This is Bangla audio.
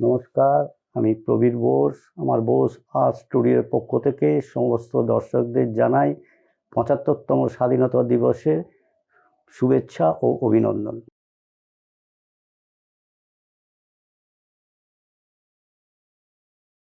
নমস্কার, আমি প্রবীর বোস। আমার বোস আর স্টুডিওর পক্ষ থেকে সমস্ত দর্শকদের জানাই পঁচাত্তরতম স্বাধীনতা দিবসের শুভেচ্ছা ও অভিনন্দন।